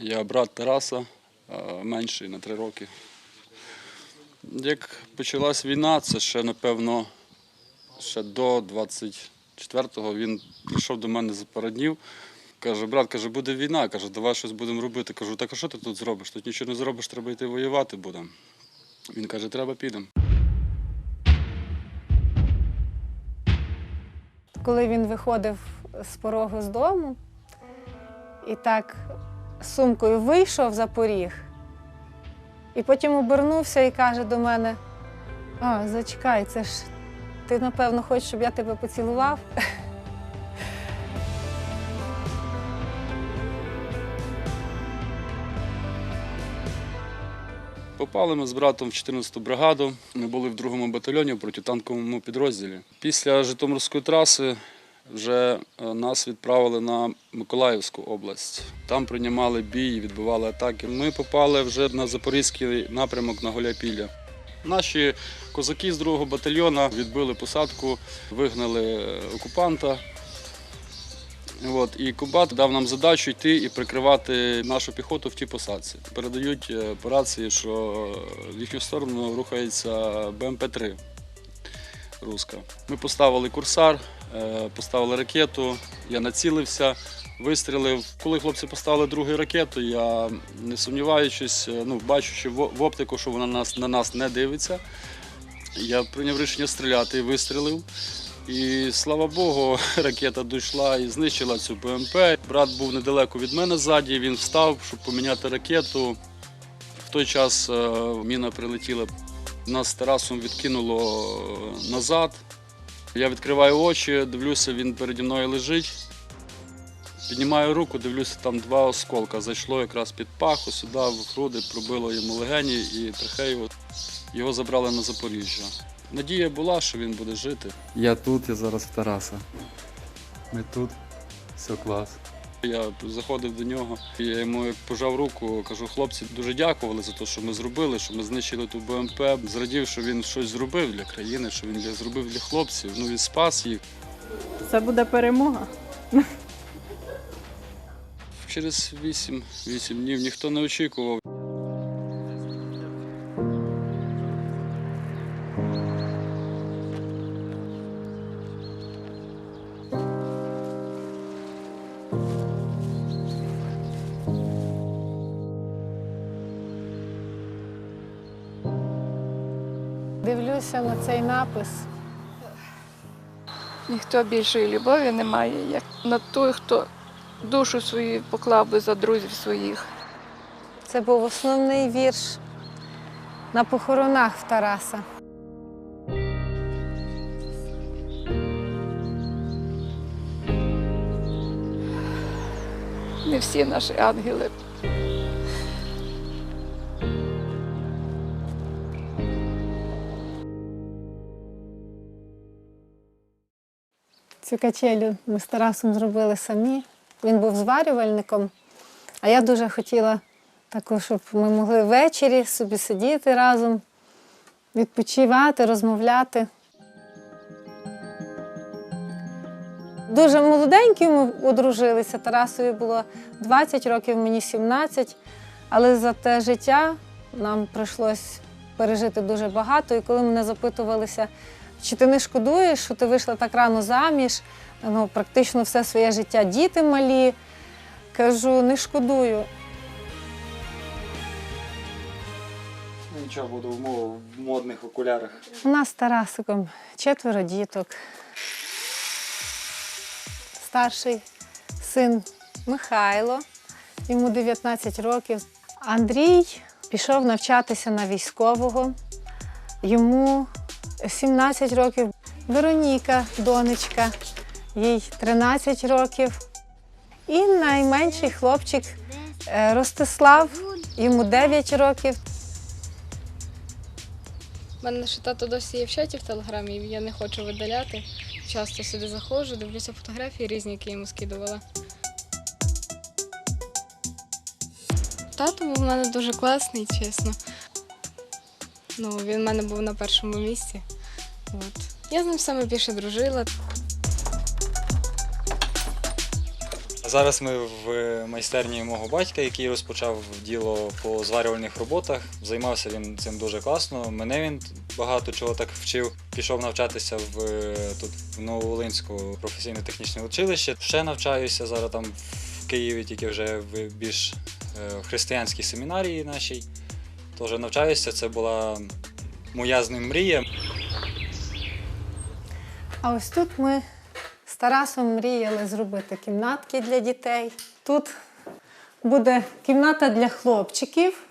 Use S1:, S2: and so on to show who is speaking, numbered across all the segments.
S1: Я брат Тараса, менший на три роки. Як почалась війна, це ще, напевно, ще до 24-го він прийшов до мене за пару днів. Каже, брат, каже, буде війна, каже, давай щось будемо робити. Кажу, так а що ти тут зробиш? Тут нічого не зробиш, треба йти воювати будемо. Він каже, треба підемо.
S2: Коли він виходив з порогу з дому і так сумкою вийшов за поріг, і потім обернувся і каже до мене: А, зачекай, це ж ти, напевно, хочеш, щоб я тебе поцілував.
S1: Попали ми з братом в 14-ту бригаду. Ми були в другому батальйоні в протитанковому підрозділі. Після Житомирської траси вже е, нас відправили на Миколаївську область. Там приймали бій, відбивали атаки. Ми попали вже на запорізький напрямок на Голяпілля. Наші козаки з другого батальйону відбили посадку, вигнали е, окупанта. От, і Кубат дав нам задачу йти і прикривати нашу піхоту в тій посадці. Передають е, по рації, що в їхню сторону рухається БМП-3 руска. Ми поставили курсар, поставили ракету, я націлився, вистрілив. Коли хлопці поставили другу ракету, я не сумніваючись, е, ну, бачучи в оптику, що вона нас, на нас не дивиться, я прийняв рішення стріляти і вистрілив. І слава Богу, ракета дійшла і знищила цю БМП. Брат був недалеко від мене ззаді, він встав, щоб поміняти ракету. В той час е, міна прилетіла. Нас з Тарасом відкинуло е, назад. Я відкриваю очі, дивлюся, він переді мною лежить. Піднімаю руку, дивлюся, там два осколка. Зайшло якраз під паху, сюди в груди пробило йому легені і трахею. Його забрали на Запоріжжя. Надія була, що він буде жити.
S3: Я тут, я зараз в Тараса. Ми тут. Все клас.
S1: Я заходив до нього, і я йому як пожав руку, кажу, хлопці дуже дякували за те, що ми зробили, що ми знищили ту БМП. Зрадів, що він щось зробив для країни, що він зробив для хлопців. Ну він спас їх.
S4: Це буде перемога.
S1: Через 8, 8 днів ніхто не очікував.
S2: Дивлюся на цей напис.
S4: Ніхто більшої любові не має, як на той, хто душу свою поклав би за друзів своїх.
S2: Це був основний вірш на похоронах в Тараса.
S4: Не всі наші ангели.
S2: Цю качелю ми з Тарасом зробили самі. Він був зварювальником, а я дуже хотіла також, щоб ми могли ввечері собі сидіти разом, відпочивати, розмовляти. Дуже молоденькі ми одружилися. Тарасові було 20 років, мені 17. Але за те життя нам прийшлось пережити дуже багато. І коли мене запитувалися, чи ти не шкодуєш, що ти вийшла так рано заміж, ну, практично все своє життя діти малі. Кажу, не шкодую.
S5: Нічого буду в мов- в модних окулярах.
S2: У нас з Тарасиком четверо діток. Старший син Михайло, йому 19 років. Андрій пішов навчатися на військового. Йому 17 років. Вероніка, донечка, їй 13 років. І найменший хлопчик е, Ростислав, йому 9 років.
S6: У мене ще тато досі є в чаті в телеграмі, я не хочу видаляти. Часто сюди заходжу, дивлюся фотографії різні, які йому скидувала. Тато був у мене дуже класний, чесно. Ну, він в мене був на першому місці. От. Я з ним саме більше дружила.
S5: Зараз ми в майстерні мого батька, який розпочав діло по зварювальних роботах. Займався він цим дуже класно. Мене він багато чого так вчив. Пішов навчатися в тут в Нововолинську професійно-технічне училище. Ще навчаюся зараз там в Києві, тільки вже в більш е, християнській семінарії нашій. Тож навчаюся. Це була моя з ним мрія.
S2: А ось тут ми з Тарасом мріяли зробити кімнатки для дітей. Тут буде кімната для хлопчиків.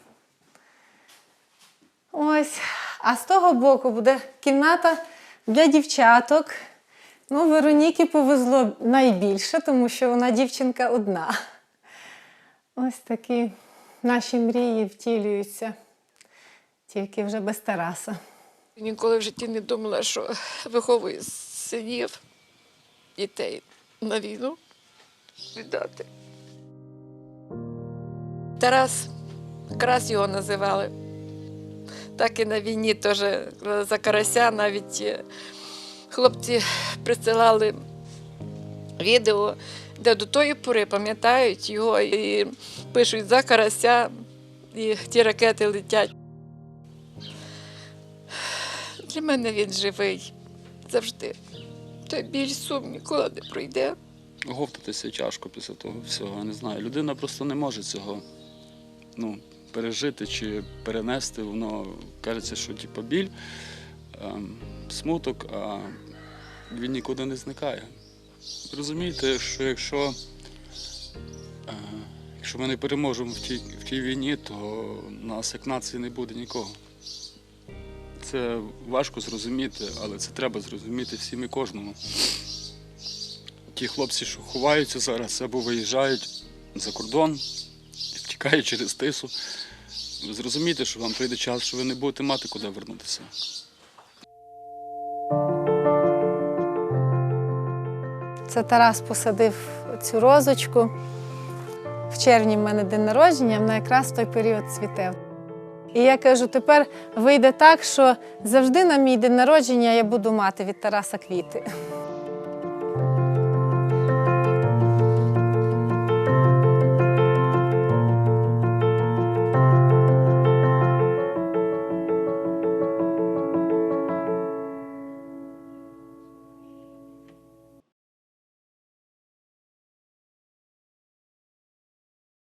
S2: Ось. А з того боку буде кімната для дівчаток. Ну, Вероніки повезло найбільше, тому що вона дівчинка одна. Ось такі наші мрії втілюються, тільки вже без Тараса.
S4: Ніколи в житті не думала, що виховую синів, дітей на війну віддати. Тарас, Крас його називали. Так і на війні теж за карася навіть е, хлопці присилали відео, де до тої пори пам'ятають його і пишуть за карася, і ті ракети летять. Для мене він живий завжди. Той біль сум ніколи не пройде.
S1: Говтатися тяжко після того всього. Я не знаю. Людина просто не може цього ну, пережити чи перенести. Воно кажеться, що типу, біль, ем, смуток, а він нікуди не зникає. Розумієте, що якщо, е, якщо ми не переможемо в тій, в тій війні, то нас як нації не буде нікого. Це важко зрозуміти, але це треба зрозуміти всім і кожному. Ті хлопці, що ховаються зараз або виїжджають за кордон, втікають через тису. Ви що вам прийде час, що ви не будете мати куди вернутися.
S2: Це Тарас посадив цю розочку. В червні в мене день народження, вона якраз в той період цвіте. І я кажу, тепер вийде так, що завжди на мій день народження я буду мати від Тараса квіти.